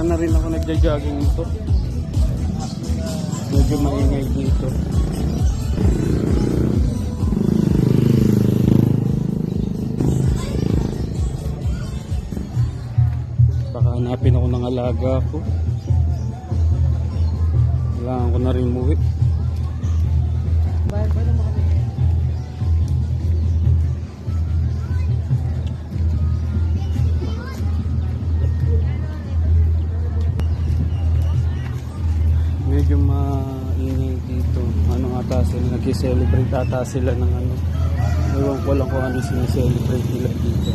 Para na rin ako nagja-jogging nito. Medyo maingay dito. Baka hanapin ako ng alaga ko. Kailangan ko na rin umuwi. Maingay dito. Ano ata sila, nag-celebrate ata sila ng ano. Ewan ko lang kung ano sineselebrate nila dito.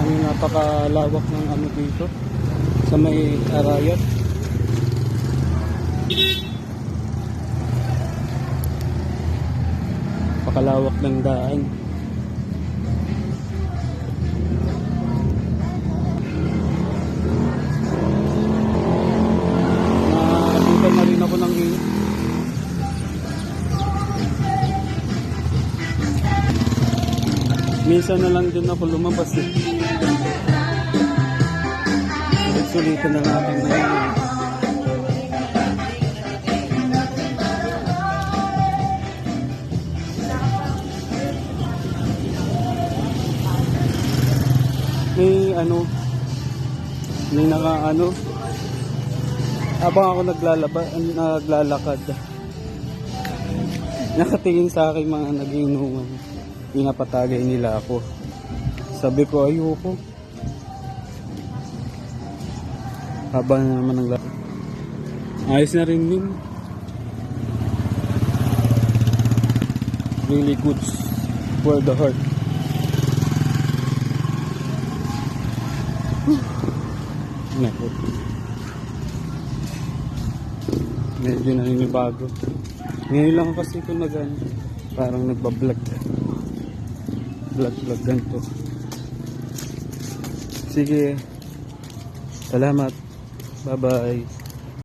Ano napakalawak ng ano dito sa may arayat. Pakalawak ng daan. Nakakita na ako. Minsan na lang din ako lumabas eh. Sulit-sulitan na natin na yun. Ano, may naka ano, habang ako naglalaba, naglalakad. Nakatingin sa akin mga nagiinuman. Pinapatagay nila ako. Sabi ko, ayoko. Haba na naman ng lakad. Ayos na rin yun. Really good for the heart. Naku. Medyo naninibago. Ngayon lang kasi ito nag ano, parang nagbablog. Vlog vlog ganito. Sige. Salamat. Bye bye.